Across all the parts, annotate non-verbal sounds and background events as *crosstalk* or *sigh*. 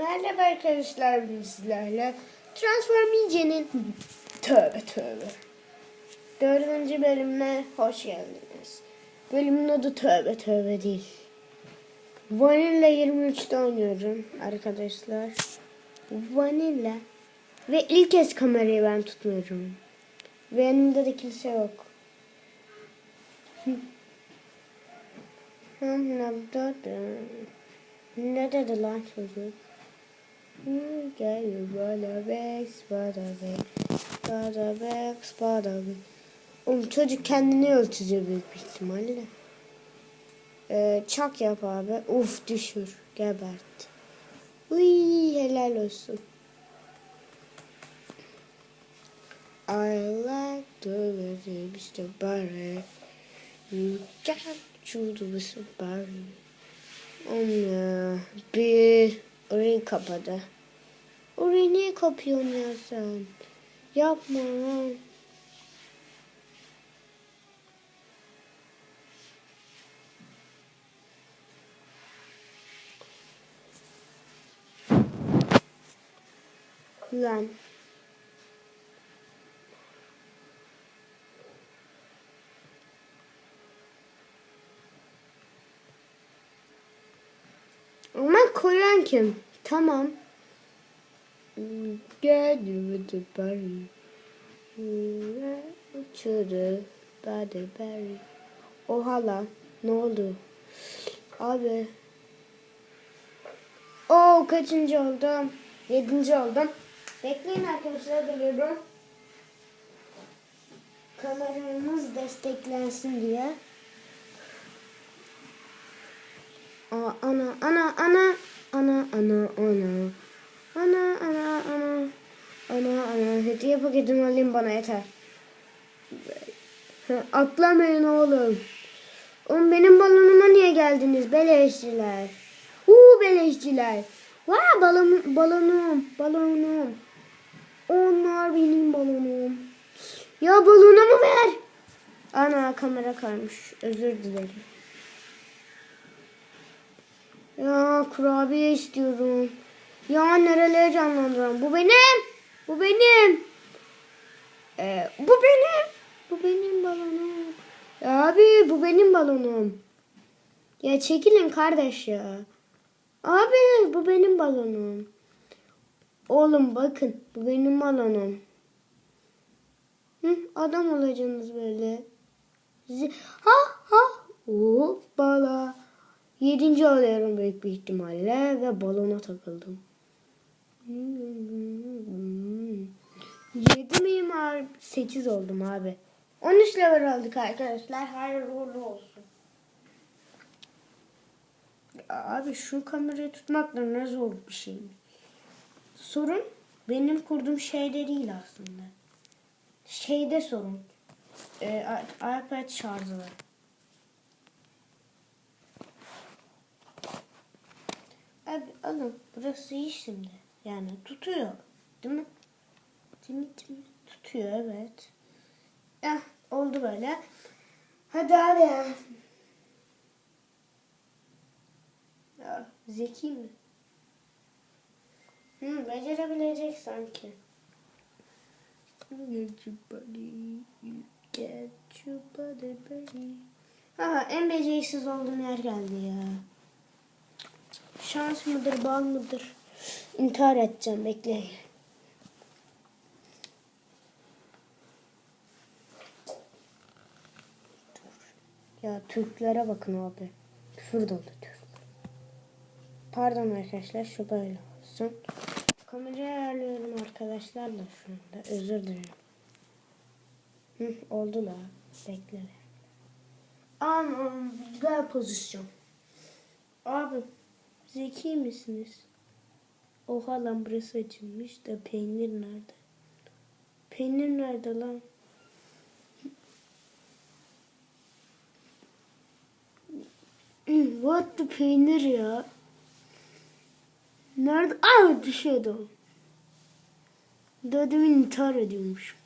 Merhaba arkadaşlar bugün sizlerle Transform Ninja'nın *laughs* tövbe tövbe dördüncü bölümüne hoş geldiniz. Bölümün adı tövbe tövbe değil. Vanilla 23'te oynuyorum arkadaşlar. Vanilla. Ve ilk kez kamerayı ben tutmuyorum. Ve yanımda da kimse yok. Ne dedi lan çocuk? Gel bana bex, bana bex, bana bex, bana bex. Oğlum çocuk kendini ölçüyor büyük bir ihtimalle. Ee, çak yap abi. Uf düşür. Gebert. Uy helal olsun. I like the way Mr. Barry. You got to do Mr. Barry. Oğlum ya. Orayı kapadı. Orayı niye kapıyorsun ya sen? Yapma lan. Lan. Ama koyan kim? Tamam. Gel with the berry. Uçurdu. Bade berry. Oha lan. Ne oldu? Abi. Oo kaçıncı oldum? Yedinci oldum. Bekleyin arkadaşlar geliyorum. Kameramız desteklensin diye. Aa, ana ana ana ana ana. Ana ana ana. Ana ana. Hediye paketini alayım bana yeter. Atlamayın oğlum. Oğlum benim balonuma niye geldiniz beleşçiler? Huu beleşçiler. Vaa balon, balonum, balonum. Onlar benim balonum. Ya balonumu ver. Ana kamera karmış. Özür dilerim. Ya kurabiye istiyorum. Ya nerelere canlandırıyorum. Bu benim. Bu benim. Ee, bu benim. Bu benim balonum. Ya abi bu benim balonum. Ya çekilin kardeş ya. Abi bu benim balonum. Oğlum bakın bu benim balonum. Hı, adam olacaksınız böyle. Zi- ha ha. Hoppala. Yedinci oluyorum büyük bir ihtimalle ve balona takıldım. Yedi miyim abi? Sekiz oldum abi. 13 level aldık arkadaşlar. Hayırlı uğurlu olsun. Abi şu kamerayı tutmak da ne zor bir şey. Sorun benim kurduğum şeyde değil aslında. Şeyde sorun. Ee, iPad şarjı var. Abi alın burası iyi şimdi. Yani tutuyor. Değil mi? Değil mi? Değil mi? Tutuyor evet. Eh oldu böyle. Hadi abi ya. Ya zeki mi? Hı, becerebilecek sanki. Get your body, get your body, buddy. Aha en beceriksiz olduğum yer geldi ya. Şans mıdır, bal mıdır? İntihar edeceğim, bekleyin. Ya Türklere bakın abi. Küfür dolu Türk. Pardon arkadaşlar, şu böyle olsun. Kamerayı ayarlıyorum arkadaşlar da şu anda. Özür dilerim. Hı, oldu la. Bekle. Aman güzel pozisyon. Abi zeki misiniz? Oha lan burası açılmış da peynir nerede? Peynir nerede lan? *clears throat* What the peynir ya? Nerede? Aa düşüyordu. Daha intihar ediyormuş.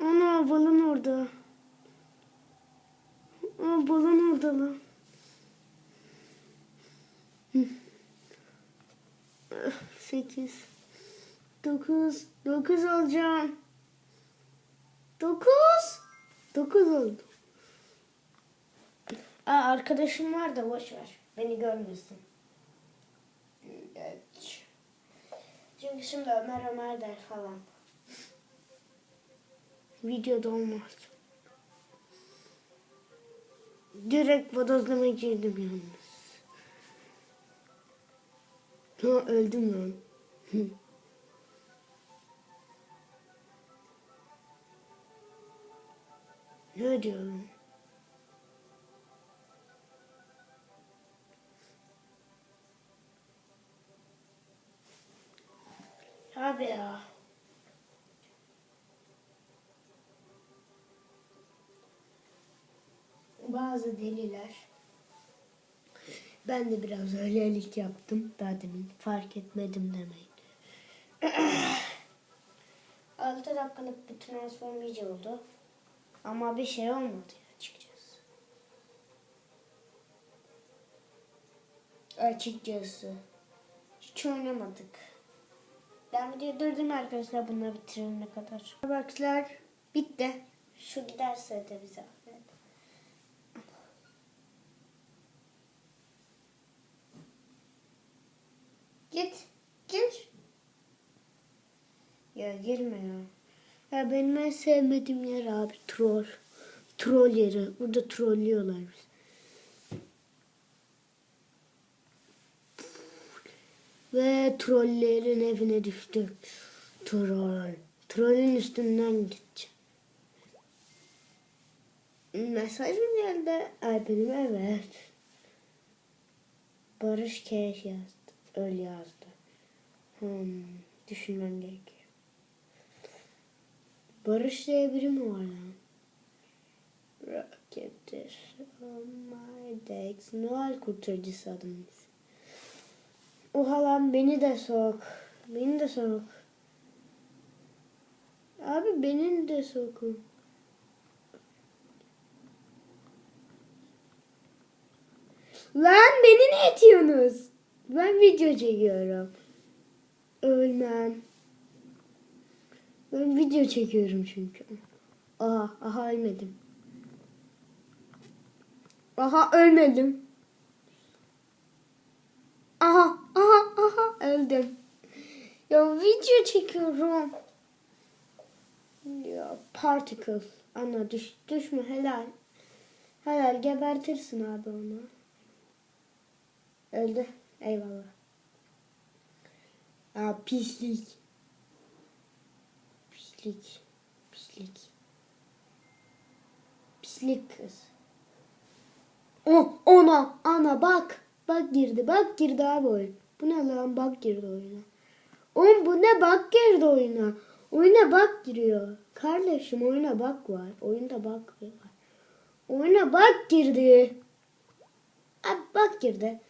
Ana balon orada. Aa balon orada lan. Hı. 8 9 9 olacağım. 9 9 oldu. Aa, arkadaşım var da boş ver. Beni görmesin. Evet. Çünkü şimdi Ömer Ömer der falan. Videoda olmaz. Direkt bodozlama girdim yalnız. Ha öldüm lan. *laughs* Ne diyorum? Abi ya. Bazı deliler. Ben de biraz öylelik yaptım. Daha demin fark etmedim demeyin. *clears throat* 6 dakikalık bir transform video oldu. Ama bir şey olmadı açıkçası. Açıkçası. Hiç oynamadık. Ben videoyu durdum arkadaşlar bunları bitirene kadar. Starbucks'lar bitti. Şu giderse de bize zahmet. Git. Gir. Ya girme ya. Ya benim en sevmediğim yer abi troll. Troll yeri. Burada trollüyorlar biz. Ve trollerin evine düştük. Troll. Trollün üstünden gideceğim. Mesaj mı geldi? Ay benim evet. Barış Keş yazdı. Öyle yazdı. Hmm, düşünmem gerekiyor. Barış diye biri mi var lan? Rocket'tir. My days. Noel kurtarıcısı adımız. Oha lan beni de sok. Beni de sok. Abi beni de sokun. Lan beni ne itiyorsunuz? Ben video çekiyorum. Ölmem. Ben video çekiyorum çünkü. Aha, aha ölmedim. Aha ölmedim. Aha, aha, aha öldüm. Ya video çekiyorum. Ya particle. Ana düş, düşme helal. Helal gebertirsin abi onu. Öldü. Eyvallah. Aa pislik. Pislik. Pislik. Pislik kız. Oh, ona, ana bak. Bak girdi, bak girdi abi oyun. Bu ne lan bak girdi oyuna. Oğlum bu ne bak girdi oyuna. Oyuna bak giriyor. Kardeşim oyuna bak var. Oyunda bak var. Oyuna bak girdi. Abi bak girdi.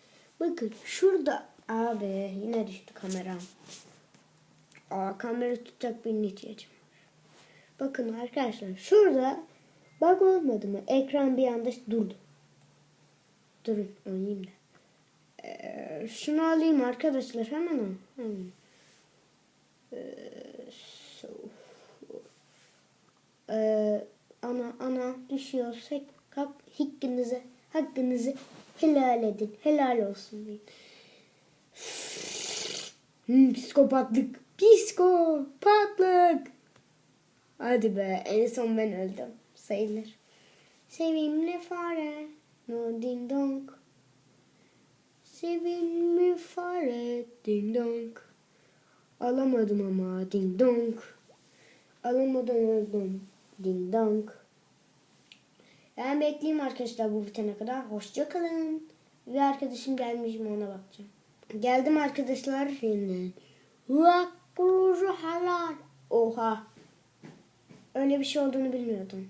Bakın şurada. Abi yine düştü kameram. Aa kamera tutacak bir ihtiyacım. Bakın arkadaşlar şurada bak olmadı mı? Ekran bir anda durdu. Durun oynayayım da. Ee, şunu alayım arkadaşlar hemen. Hemen. Ee, so. Ee, ana ana düşüyorsak hak, hakkınızı hakkınızı helal edin. Helal olsun deyin. Hmm, psikopatlık. Psikopatlık. Hadi be en son ben öldüm. Sayılır. Sevimli fare. No ding dong. Sevimli fare. Ding dong. Alamadım ama ding dong. Alamadan öldüm. Ding dong. Ben bekleyeyim arkadaşlar bu bitene kadar. Hoşça kalın. Bir arkadaşım gelmiş mi ona bakacağım. Geldim arkadaşlar yeniden. Vakkurucu halal. Oha. Öyle bir şey olduğunu bilmiyordum.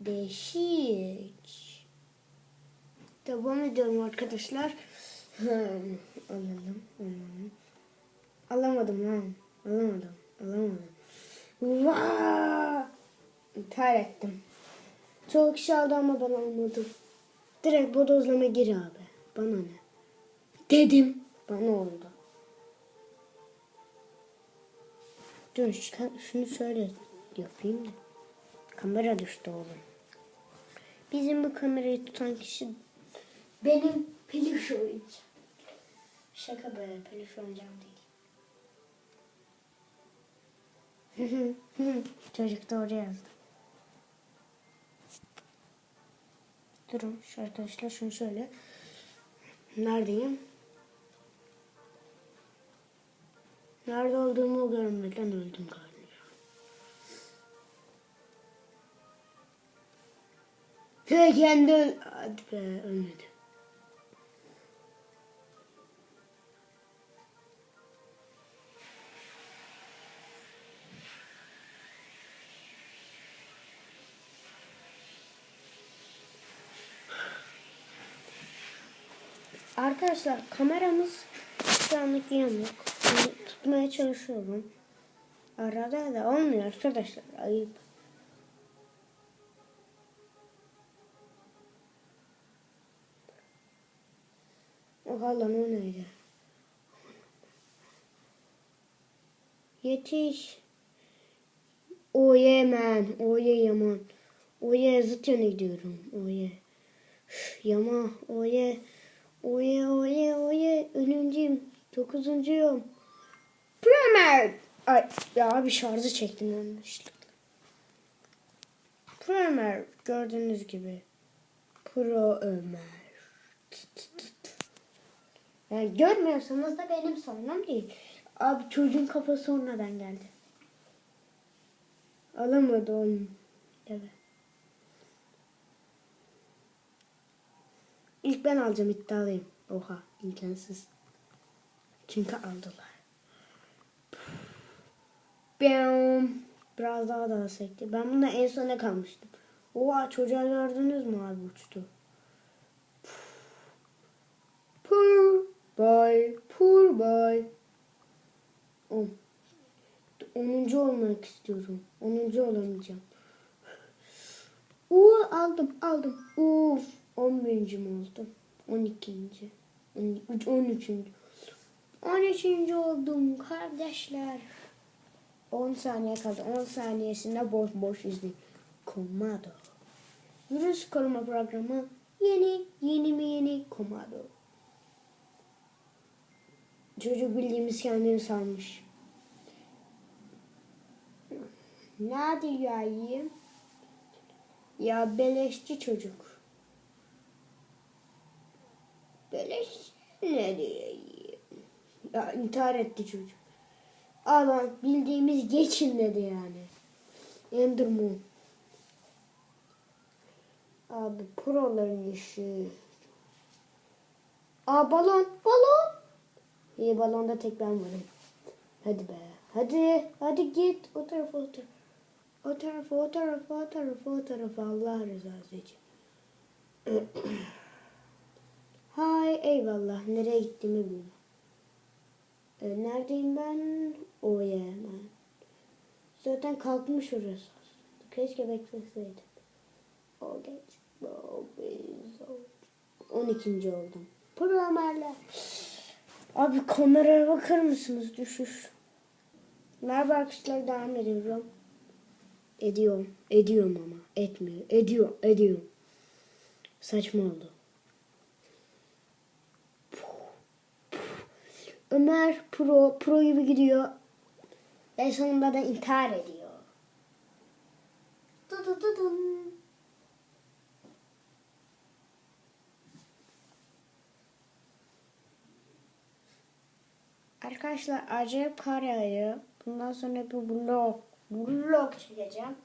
Değişik. Devam ediyorum arkadaşlar. alalım, alalım. Alamadım lan. Alamadım. Alamadım. Vaa! İntihar ettim. Çok kişi aldı ama ben almadım. Direkt bodozlama gir abi. Bana ne? Dedim. Bana oldu. Dur şu- şunu şöyle yapayım da. Kamera düştü oğlum. Bizim bu kamerayı tutan kişi benim peluş oyuncağım. Şaka be peluş oyuncağım değil. *laughs* Çocuk doğru yazdı. Durun şu arkadaşlar şunu şöyle. Neredeyim? Nerede olduğumu görmeden öldüm galiba. He kendi öl... Hadi be ölmedi. Arkadaşlar kameramız şu anlık yamuk. Tutmaya çalışıyorum. Arada da olmuyor arkadaşlar. Ayıp. Oha lan o neydi? Yetiş. Oye man. Oye yaman. Oye zıt yöne gidiyorum. Oye. Üf, Yama. Oye. Oye oye oye. Önüncüyüm. Dokuzuncuyum. Premier. Ay ya abi şarjı çektim yanlışlıkla. Premier gördüğünüz gibi. Pro Ömer. Yani görmüyorsanız da benim sorunum değil. Abi çocuğun kafası sonradan geldi. Alamadı onu. Evet. İlk ben alacağım iddialıyım. Oha imkansız. Çünkü aldılar. Biraz daha daha sekti. Ben bunda en sona kalmıştım. Oha çocuğa gördünüz mü abi uçtu. Poor boy, poor boy. On. Onuncu olmak istiyorum. Onuncu olamayacağım. Uuu aldım aldım. Uf. On birinci mi oldum? On ikinci. On üçüncü. On üçüncü oldum kardeşler. On saniye kaldı. On saniyesinde boş boş izleyin. Komado. Virüs koruma programı yeni, yeni mi yeni komado. Çocuk bildiğimiz kendini salmış. Ne diyeyim? Ya beleşçi çocuk. Beleş ne diyeyim? Ya intihar etti çocuk. Ama bildiğimiz geçin dedi yani. Enderman. Abi proların işi. Aa balon, balon. İyi balonda tek ben varım. Hadi be. Hadi, hadi git o tarafa o tarafa. O tarafa, o tarafa, o tarafa, o tarafa. Allah rızası için. *clears throat* Hay eyvallah. Nereye gittiğimi bilmiyorum. E, neredeyim ben? O ben. Zaten kalkmış orası. Keşke bekleseydim. O geç. O biz. o- 12. oldum. Pro Ömerler. Abi kameraya bakar mısınız? Düşüş. Merhaba arkadaşlar devam ediyorum. Ediyorum. Ediyorum ama. Etmiyor. Ediyor. Ediyorum. Saçma oldu. Ömer pro. Pro gibi gidiyor. Ve sonunda da intihar ediyor. Du du du dun. Arkadaşlar acayip kar yağıyor. Bundan sonra bir vlog, vlog çekeceğim.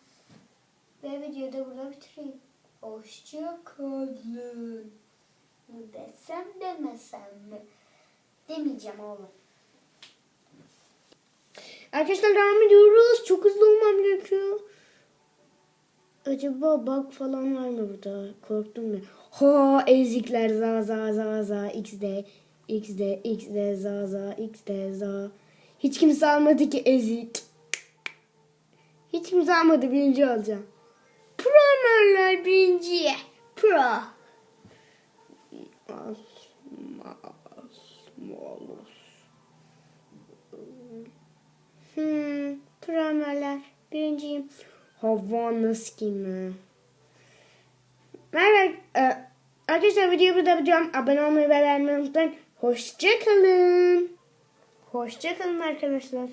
Ve videoyu da burada bitireyim. Hoşça kalın. Mı desem demesem mi? Demeyeceğim oğlum. Arkadaşlar devam ediyoruz. Çok hızlı olmam gerekiyor. Acaba bug falan var mı burada? Korktum ben. Ha ezikler za za za za xd xd xd za za xd za. Hiç kimse almadı ki ezik. Hiç kimse almadı birinci olacağım. Promerler birinci. Pro. Hmm, travmalar. Birinciyim. Havanovski mi? Merhaba. e, Arkadaşlar videoyu burada bitiriyorum. Abone olmayı ve beğenmeyi unutmayın. Hoşçakalın. Hoşçakalın arkadaşlar.